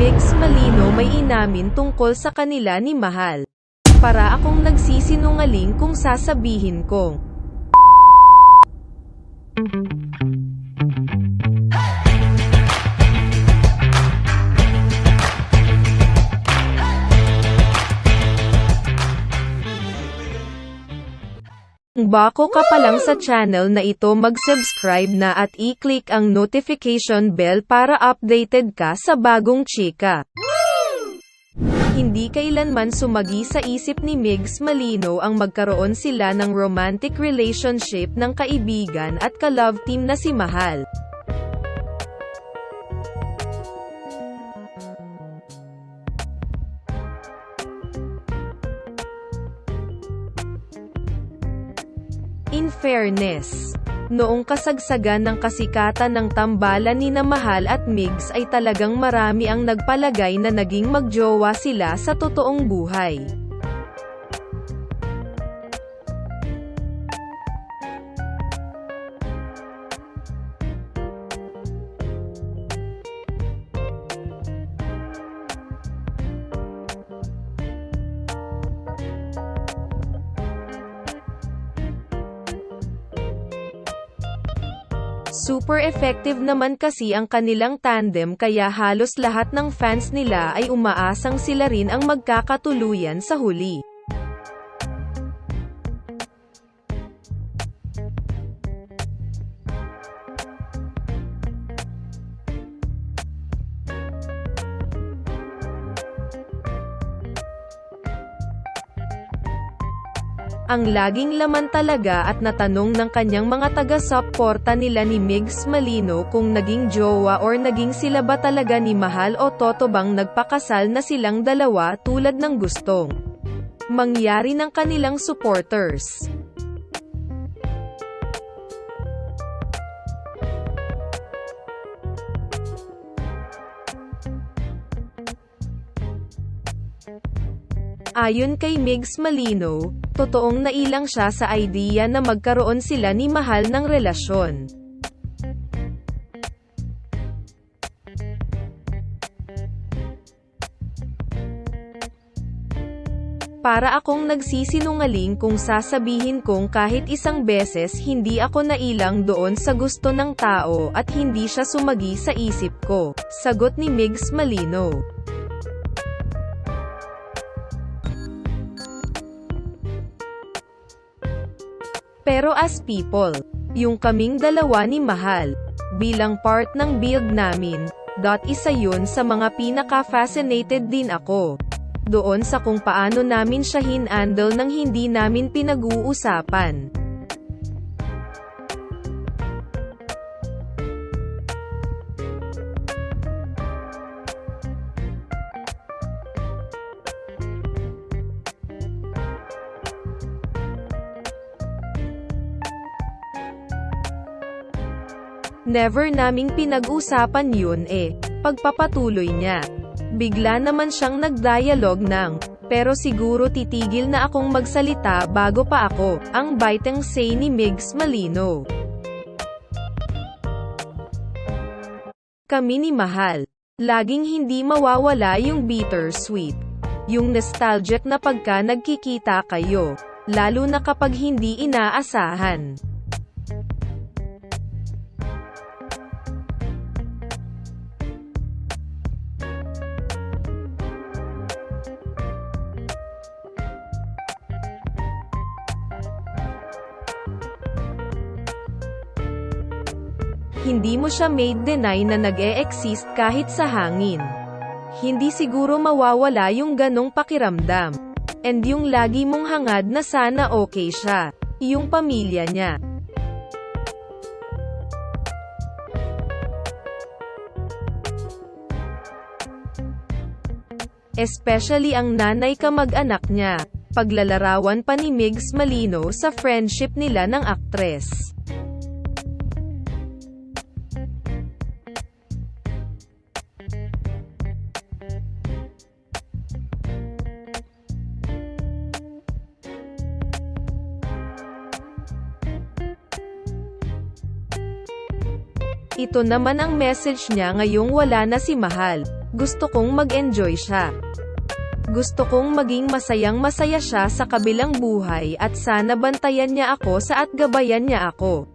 Migs Malino may inamin tungkol sa kanila ni Mahal. Para akong nagsisinungaling kung sasabihin kong, Kung bako ka pa lang sa channel na ito mag-subscribe na at i-click ang notification bell para updated ka sa bagong chika. Hindi kailanman sumagi sa isip ni Migs Malino ang magkaroon sila ng romantic relationship ng kaibigan at ka-love team na si Mahal. In fairness, noong kasagsagan ng kasikatan ng tambalan ni na Mahal at Migs ay talagang marami ang nagpalagay na naging magjowa sila sa totoong buhay. Super effective naman kasi ang kanilang tandem kaya halos lahat ng fans nila ay umaasang sila rin ang magkakatuluyan sa huli. Ang laging laman talaga at natanong ng kanyang mga taga-suporta nila ni Migs Malino kung naging jowa or naging sila ba talaga ni Mahal o Toto bang nagpakasal na silang dalawa tulad ng gustong mangyari ng kanilang supporters. Ayon kay Migs Malino, totoong nailang siya sa idea na magkaroon sila ni Mahal ng relasyon. Para akong nagsisinungaling kung sasabihin kong kahit isang beses hindi ako nailang doon sa gusto ng tao at hindi siya sumagi sa isip ko, sagot ni Migs Malino. Pero as people, yung kaming dalawa ni Mahal, bilang part ng build namin, dot isa yun sa mga pinaka-fascinated din ako. Doon sa kung paano namin siya hinandle nang hindi namin pinag-uusapan. Never naming pinag-usapan yun eh. Pagpapatuloy niya. Bigla naman siyang nag-dialogue ng, pero siguro titigil na akong magsalita bago pa ako, ang biteng say ni Migs Malino. Kami ni Mahal. Laging hindi mawawala yung bittersweet. Yung nostalgic na pagka nagkikita kayo. Lalo na kapag hindi inaasahan. Hindi mo siya made deny na nag-e-exist kahit sa hangin. Hindi siguro mawawala yung ganong pakiramdam. And yung lagi mong hangad na sana okay siya. Yung pamilya niya. Especially ang nanay kamag-anak niya. Paglalarawan pa ni Migs Malino sa friendship nila ng aktres. Ito naman ang message niya ngayong wala na si Mahal. Gusto kong mag-enjoy siya. Gusto kong maging masayang masaya siya sa kabilang buhay at sana bantayan niya ako sa at gabayan niya ako.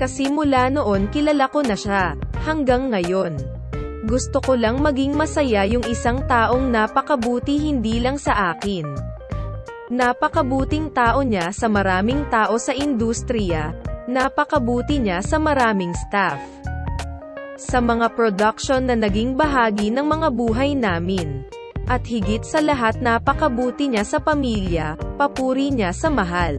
Kasi mula noon kilala ko na siya, hanggang ngayon. Gusto ko lang maging masaya yung isang taong napakabuti hindi lang sa akin. Napakabuting tao niya sa maraming tao sa industriya, napakabuti niya sa maraming staff. Sa mga production na naging bahagi ng mga buhay namin. At higit sa lahat napakabuti niya sa pamilya, papuri niya sa mahal.